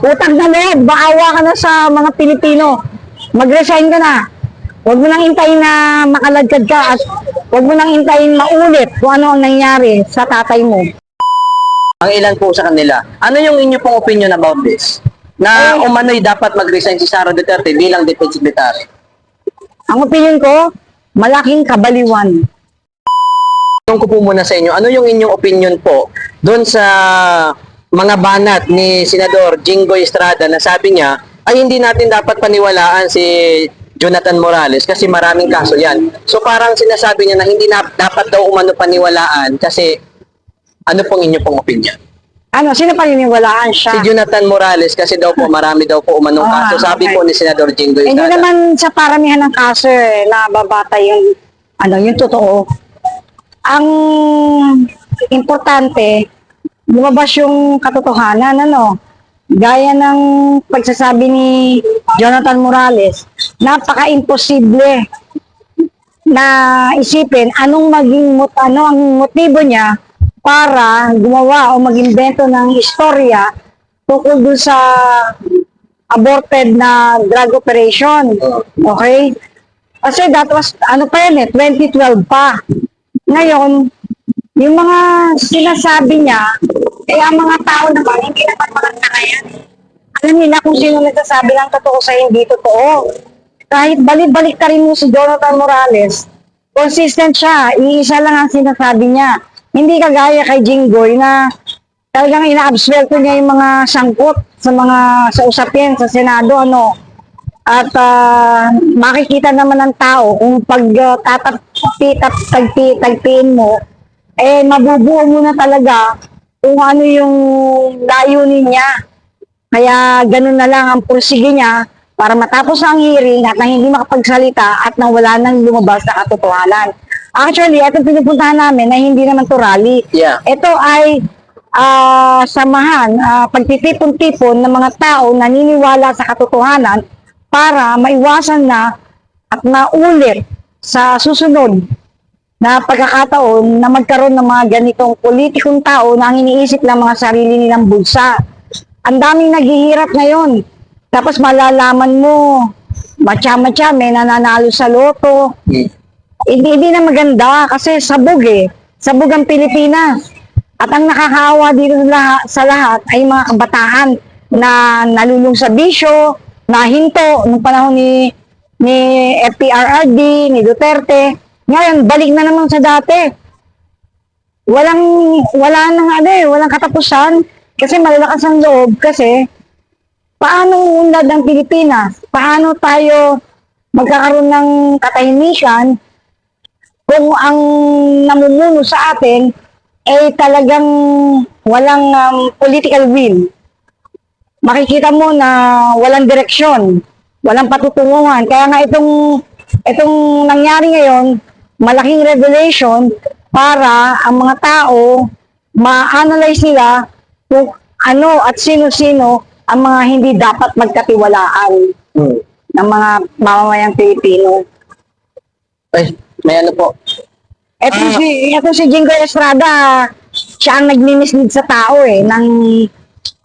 Utang na loob, maawa ka na sa mga Pilipino. Mag-resign ka na. Huwag mo nang hintayin na makaladkad ka at huwag mo nang hintayin maulit kung ano ang nangyari sa tatay mo. Ang ilan po sa kanila. Ano yung inyo pong opinion about this? Na Eh, umano'y dapat mag-resign si Sara Duterte bilang Deputy Secretary. Ang opinion ko, malaking kabaliwan. Tanong ko po muna sa inyo, ano yung inyong opinion po doon sa mga banat ni Senador Jinggoy Estrada na sabi niya ay hindi natin dapat paniwalaan si Jonathan Morales kasi maraming kaso yan. So parang sinasabi niya na hindi na dapat daw umano paniwalaan kasi ano pong inyo pong opinion? Ano, sino paniniwalaan siya? Si Jonathan Morales kasi daw po marami daw po umanong Ah, kaso. Sabi okay. po ni Senador Jinggoy Hindi Estrada. naman sa paramihan ng kaso eh, nababata yung, ano, yung totoo. Ang importante, lumabas yung katotohanan, ano, gaya ng pagsasabi ni Jonathan Morales, napaka-imposible na isipin anong maging mot ano ang motibo niya para gumawa o mag-imbento ng istorya tungkol dun sa aborted na drug operation. Okay? Kasi that was, ano pa yan eh, 2012 pa. Ngayon, yung mga sinasabi niya, eh ang mga tao naman, hindi naman mga tanga yan. Alam nila kung sino nagsasabi ng totoo sa hindi totoo. Kahit balik-balik ka rin mo si Jonathan Morales, consistent siya, iisa lang ang sinasabi niya. Hindi kagaya kay Jinggoy na talagang ina-absuelto niya yung mga sangkot sa mga sa usapin sa Senado ano at ah, makikita naman ng tao kung pag uh, tatagpi tagpi tagpiin mo eh mabubuo mo na talaga kung ano yung layunin niya kaya ganun na lang ang pursige niya para matapos ang hearing at nang hindi makapagsalita at nang wala nang lumabas na katotohanan. Actually, ito pinupuntahan namin na hindi naman to rally. Yeah. Ito ay ah, samahan, ah, pagtitipon-tipon ng mga tao na naniniwala sa katotohanan para maiwasan na at maulit sa susunod na pagkakataon na magkaroon ng mga ganitong politikong tao na ang iniisip lang mga sarili nilang bulsa. Ang daming naghihirap ngayon. Tapos malalaman mo, matya-matya, may nananalo sa loto. Hindi, hindi na maganda kasi sabog eh. Sabog ang Pilipinas. At ang nakakaawa dito sa lahat ay mga kabataan na nalulung sa bisyo, na hinto nung panahon ni ni FPRRD, ni Duterte. Ngayon, balik na naman sa dati. Walang, wala nang ano eh, walang katapusan. Kasi malalakas ang loob kasi paano unlad ang Pilipinas? Paano tayo magkakaroon ng katahimikan kung ang namumuno sa atin ay talagang walang um, political will. Makikita mo na walang direksyon, walang patutunguhan. Kaya nga itong itong nangyari ngayon, malaking revelation para ang mga tao ma-analyze nila kung ano at sino-sino ang mga hindi dapat magkatiwalaan Hmm. ng mga mamamayang Pilipino. Ay, may ano po. Eto Ah. si eto si Jingo Estrada, siya ang nagmi-mislead sa tao eh ng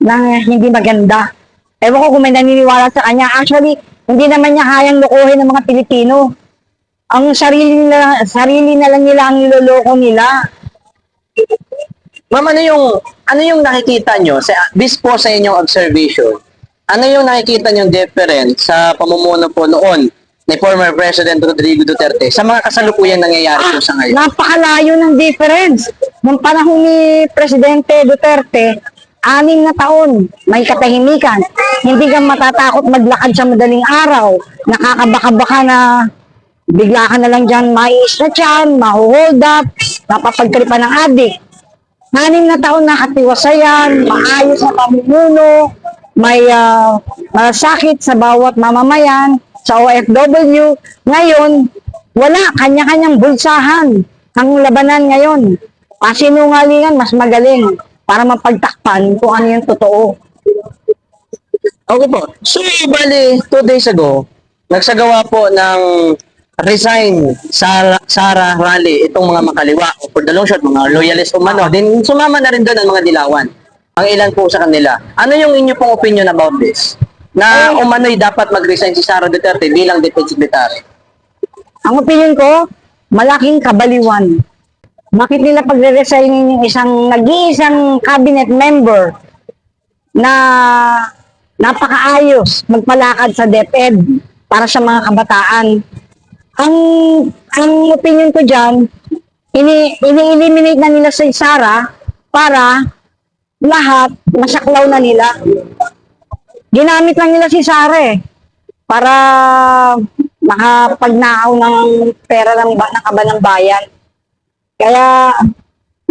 ng hindi maganda. Ewan ko kung may naniniwala sa kanya. Actually, hindi naman niya kayang lokohin ng mga Pilipino. Ang sarili nila, sarili na lang nila ang niloloko nila. Ma'am, ano yung ano yung nakikita nyo sa based po sa inyong observation? Ano yung nakikita nyo difference sa pamumuno po noon ni former President Rodrigo Duterte sa mga kasalukuyang nangyayari po sa ngayon? Napakalayo ng difference. Nung panahon ni Presidente Duterte, anim na taon, may katahimikan. Hindi ka matatakot maglakad sa madaling araw. Nakakabaka-baka na bigla ka na lang dyan mais na tiyan, mahuhold up, mapapagtripan ng adik. Anim na taon na katiwasayan, maayos na pamumuno, may ah, malasakit sa bawat mamamayan, sa OFW. Ngayon, wala, kanya-kanyang bulsahan ang labanan ngayon. Pasinungalingan, mas magaling para mapagtakpan kung ano yung totoo. Okay po. So, bali, two days ago, nagsagawa po ng resign sa Sara Rally itong mga makaliwa o for the long shot, mga loyalist umano. Then, sumama na rin doon ang mga dilawan. ang ilan po sa kanila. Ano yung inyo pong opinion about this? Na umano'y dapat mag-resign si Sara Duterte bilang Deputy Secretary. Ang opinion ko, malaking kabaliwan. Bakit nila pagre-resignin yung isang nag-iisang cabinet member na napakaayos magpalakad sa DepEd para sa mga kabataan. Ang ang opinion ko diyan, ini ini-eliminate na nila si Sara para lahat masaklaw na nila. Ginamit lang nila si Sara eh para makapagnakaw ng pera ng, ng kaba ng bayan. Kaya,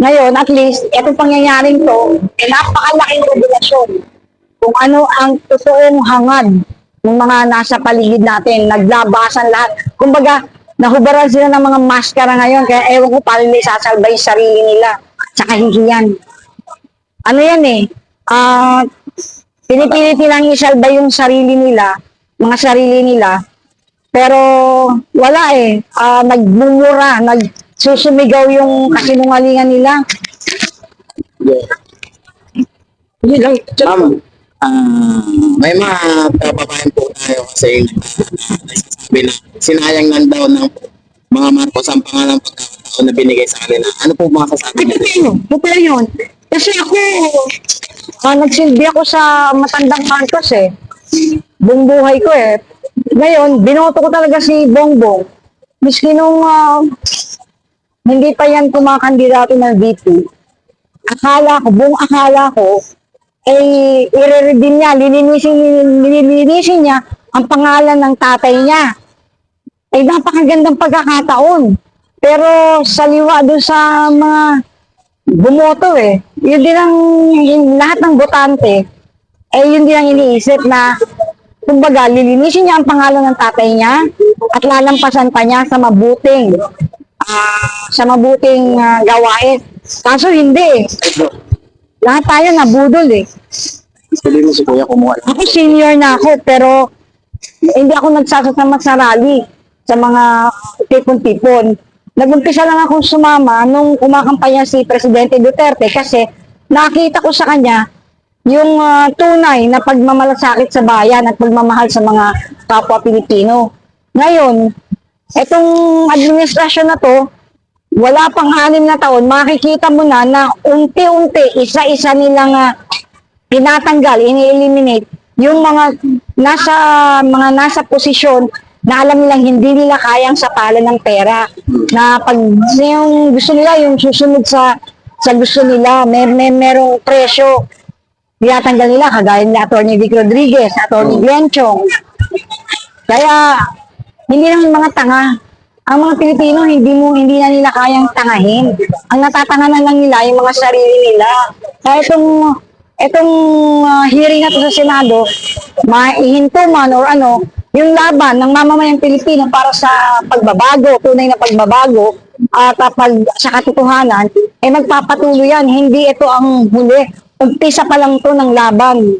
ngayon, at least, itong pangyayaring to, eh, napakalaking revelasyon kung ano ang totoong hangad ng mga nasa paligid natin. Naglabasan lahat. Kumbaga, nahubaran sila ng mga maskara ngayon, kaya ewan ko paano nila isasalba yung sarili nila sa kahihiyan. Ano yan eh, ah, pinipilit nilang isalba yung sarili nila, mga sarili nila, pero wala eh. Ah, nagmumura, nagsusumigaw yung kasinungalingan nila. Hindi lang. Ma'am, ah, may mga kababayan po tayo kasi uh, nagsasabi na sinayang lang daw ng mga Marcos ang pangalang pagkakataon na binigay sa kanila. Ano po mga kasabi niyo? totoo. Totoo yun. Kasi ako, ah, nagsilbi ako sa matandang Marcos eh. Buong buhay ko eh. Ngayon, binoto ko talaga si Bongbong. Miski nung ah, hindi pa yan kumakandidato ng VP. Akala ko, buong akala ko, eh, i-redeem niya, lilinisin, lilinisin niya ang pangalan ng tatay niya. Eh, napakagandang pagkakataon. Pero sa liwa doon sa mga bumoto eh, yun din ang yung lahat ng botante, eh yun din ang iniisip na kumbaga lilinisin niya ang pangalan ng tatay niya at lalampasan pa niya sa mabuting ah, sa mabuting ah, gawain. Kaso hindi. Lahat tayo nabudol eh. Sabi mo si Kuya kumuha. Ako senior na ako pero hindi ako nagsasasama sa rally sa mga tipon-tipon. Nag-umpisa lang akong sumama nung kumakampanya si Presidente Duterte kasi nakita ko sa kanya yung ah, tunay na pagmamalasakit sa bayan at pagmamahal sa mga kapwa Pilipino. Ngayon, etong administrasyon na to, wala pang anim na taon, makikita mo na na unti-unti, isa-isa nilang ah, tinatanggal, ini-eliminate yung mga nasa mga nasa posisyon na alam nilang hindi nila kayang sapalan ng pera. Na pag yung gusto nila, yung susunod sa sa gusto nila, may, may merong presyo, tinatanggal nila, kagaya ni Atty. Vic Rodriguez, Atty. Glenchong. Kaya, hindi naman mga tanga. Ang mga Pilipino, hindi mo hindi na nila kayang tangahin. Ang natatanganan lang nila yung mga sarili nila. Kaya itong itong ah, hearing na to sa Senado, maihinto man or ano, yung laban ng mamamayang Pilipino para sa pagbabago, tunay na pagbabago, at ah, pag sa katotohanan, eh magpapatuloy yan. Hindi ito ang huli. Umpisa pa lang to ng laban.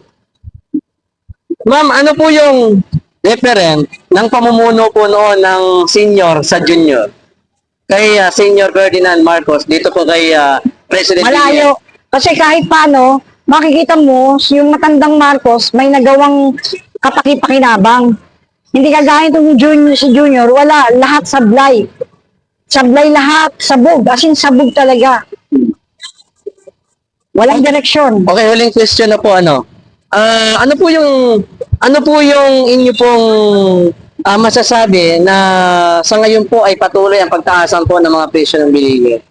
Ma'am, ano po yung different ng pamumuno po noon ng senior sa junior? Kay ah, Senior Ferdinand Marcos, dito po kay ah, President Malayo. Kasi kahit paano, makikita mo, yung matandang Marcos, may nagawang kapaki-pakinabang. Hindi kagaya itong junior, si Junior, wala, lahat sablay. Sablay lahat, sabog, as in sabog talaga. Walang direksyon. Okay, huling question na po ano. Ah, ano po yung ano po yung inyo pong ah, masasabi na sa ngayon po ay patuloy ang pagtaasan po ng mga presyo ng bilihin?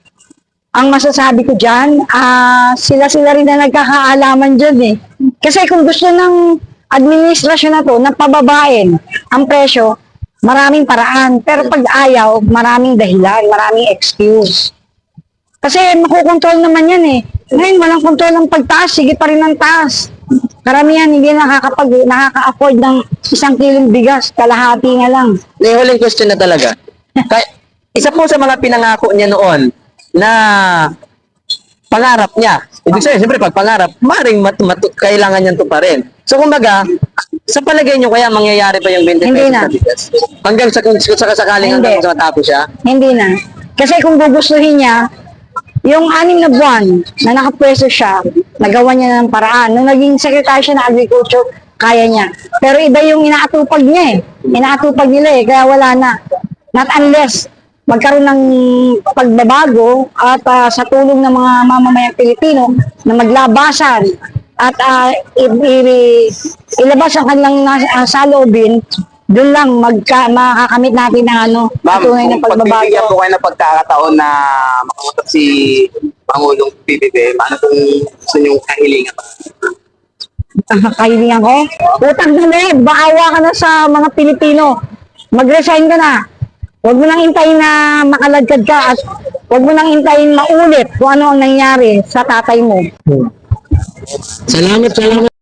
Ang masasabi ko dyan, ah, sila-sila rin na nagkakaalaman dyan eh. Kasi kung gusto ng administrasyon na to, na pababain ang presyo, maraming paraan. Pero pag ayaw, maraming dahilan, maraming excuse. Kasi makukontrol naman yan eh. Ngayon, walang kontrol ng pagtaas, sige pa rin ang taas. Karamihan hindi nakakapag, nakaka-afford ng isang kilong bigas, kalahati na lang. May huling question na talaga. Kay, isa po sa mga pinangako niya noon na pangarap niya. Ibig sabihin, siyempre, pag pangarap, maring mat, mat- kailangan niyan to pa rin. So, kumbaga, sa palagay niyo kaya mangyayari pa yung 20 Hindi pesos na. na bigas? Hanggang sa, sa sakaling Hindi. hanggang sa matapos siya? Hindi na. Kasi kung gugustuhin niya, yung anim na buwan na nakapwesto siya, nagawa niya ng paraan. Nung naging secretary siya ng agriculture, kaya niya. Pero iba yung inaatupag niya eh. Inaatupag nila eh, kaya wala na. Not unless magkaroon ng pagbabago at ah, sa tulong ng mga mamamayang Pilipino na maglabasan at i- ilabas ang kanilang ah, saloobin, doon lang magka, makakamit natin ng ano, Ma'am, tunay na kung pagbibigyan pagbabago. po kayo ng pagkakataon na makausap si Pangulong PBBM, ano pong gusto niyong kahilingan? Ah, kahilingan ko, utang na loob, baawa ka na sa mga Pilipino. Mag-resign ka na. Huwag mo nang hintayin na makaladkad ka at huwag mo nang hintayin maulit kung ano ang nangyari sa tatay mo. Salamat, salamat.